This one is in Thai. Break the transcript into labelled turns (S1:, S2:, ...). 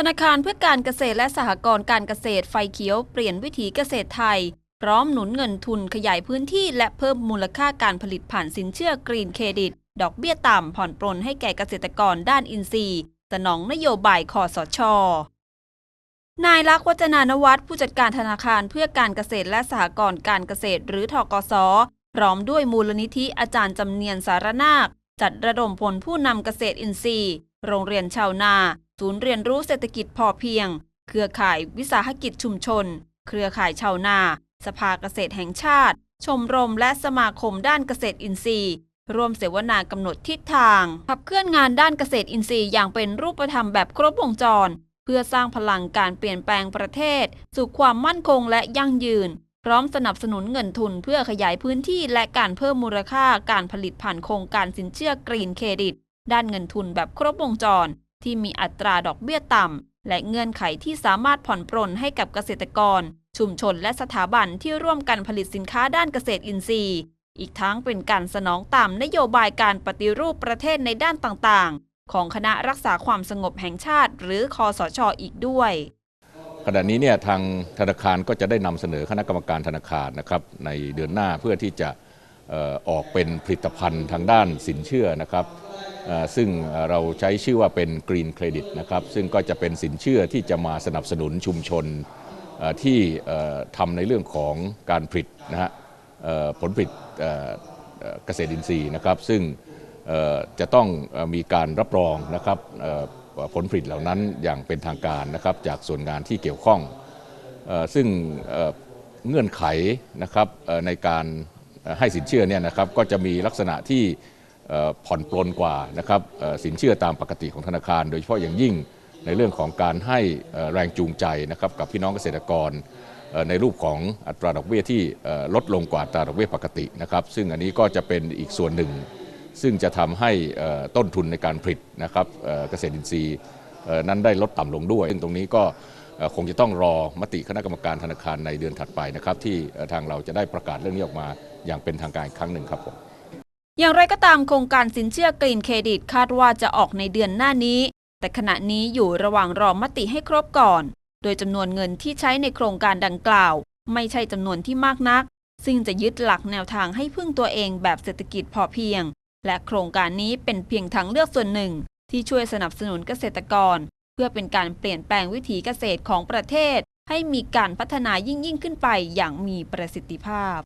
S1: ธนาคารเพื่อการเกษตรและสหกรณ์การเกษตรไฟเขียวเปลี่ยนวิถีเกษตรไทย พร้อมหนุนเงินทุนขยายพื้นที่และเพิ่มมูลค่าการผลิตผ่านสินเชื่อกรีนเครดิต ดอกเบี้ยต่ำผ่อนปรนให้แก่เกษตรกรด้านอินทรีย์ สนองนโยบายคอสชนายลักษ์วัฒนานวัฒน์ผู้จัดการธนาคารเพื่อการเกษตรและสหกรณ์การเกษตร หรือทกสพร้อมด้วยมูลนิธิอาจารย์จำเนียนสารนาค จัดระดมพลผู้นำเกษตรอินทรีย์ โรงเรียนชาวนา ศูนย์เรียนรู้เศรษฐกิจพอเพียง เครือข่ายวิสาหกิจชุมชน เครือข่ายชาวนา สภาเกษตรแห่งชาติ ชมรมและสมาคมด้านเกษตรอินทรีย์ร่วมเสวนากำหนดทิศทางขับเคลื่อนงานด้านเกษตรอินทรีย์อย่างเป็นรูปธรรมแบบครบวงจร เพื่อสร้างพลังการเปลี่ยนแปลงประเทศ สู่ความมั่นคงและยั่งยืน พร้อมสนับสนุนเงินทุนเพื่อขยายพื้นที่และการเพิ่มมูลค่าการผลิตผ่านโครงการสินเชื่อกรีนเครดิต ด้านเงินทุนแบบครบวงจร ที่มีอัตราดอกเบี้ยต่ำ และเงื่อนไขที่สามารถผ่อนปรนให้กับเกษตรกร ชุมชนและสถาบันที่ร่วมกันผลิตสินค้าด้านเกษตรอินทรีย์ อีกทั้งเป็นการสนองตามนโยบายการปฏิรูปประเทศในด้านต่างๆ ของคณะรักษาความสงบแห่งชาติ หรือคอสชออีกด้วย
S2: ขณะนี้เนี่ยทางธนาคารก็จะได้นำเสนอคณะกรรมการธนาคารนะครับในเดือนหน้าเพื่อที่จะ ออกเป็นผลิตภัณฑ์ทางด้านสินเชื่อนะครับซึ่งเราใช้ชื่อว่าเป็น Green Credit นะครับซึ่งก็จะเป็นสินเชื่อที่จะมาสนับสนุนชุมชนที่ทำในเรื่องของการผลิตนะฮะผลผลิตเกษตรอินทรีย์นะครับ ซึ่งจะต้องมีการรับรองนะครับผลผลิตเหล่านั้นอย่างเป็นทางการนะครับจากส่วนงานที่เกี่ยวข้อง ซึ่งเงื่อนไขนะครับในการ ให้สินเชื่อเนี่ยนะครับก็จะมีลักษณะที่ผ่อนปลนกว่านะครับสินเชื่อตามปกติของธนาคาร โดยเฉพาะอย่างยิ่งในเรื่องของการให้แรงจูงใจนะครับกับพี่น้องเกษตรกร ในรูปของอัตราดอกเบี้ยที่ลดลงกว่าอัตราดอกเบี้ยปกตินะครับ ซึ่งอันนี้ก็จะเป็นอีกส่วนหนึ่ง ซึ่งจะทำให้ต้นทุนในการผลิตนะครับเกษตรอินทรีย์นั้นได้ลดต่ำลงด้วย ซึ่งตรงนี้ก็ คงจะต้องรอมติคณะกรรมการธนาคารในเดือนถัดไปนะครับ ที่ทางเราจะได้ประกาศเรื่องนี้ออกมาอย่างเป็นทางการครั้งหนึ่งครับผม
S1: อย่างไรก็ตามโครงการสินเชื่อกรีนเครดิตคาดว่าจะออกในเดือนหน้านี้ แต่ขณะนี้อยู่ระหว่างรอมติให้ครบก่อน โดยจำนวนเงินที่ใช้ในโครงการดังกล่าว ไม่ใช่จำนวนที่มากนัก ซึ่งจะยึดหลักแนวทางให้พึ่งตัวเองแบบเศรษฐกิจพอเพียง และโครงการนี้เป็นเพียงทางเลือกส่วนหนึ่ง ที่ช่วยสนับสนุนเกษตรกร พื่อเป็นการเปลี่ยนแปลงวิถีเกษตรของประเทศ ให้มีการพัฒนายิ่งยิ่งขึ้นไปอย่างมีประสิทธิภาพ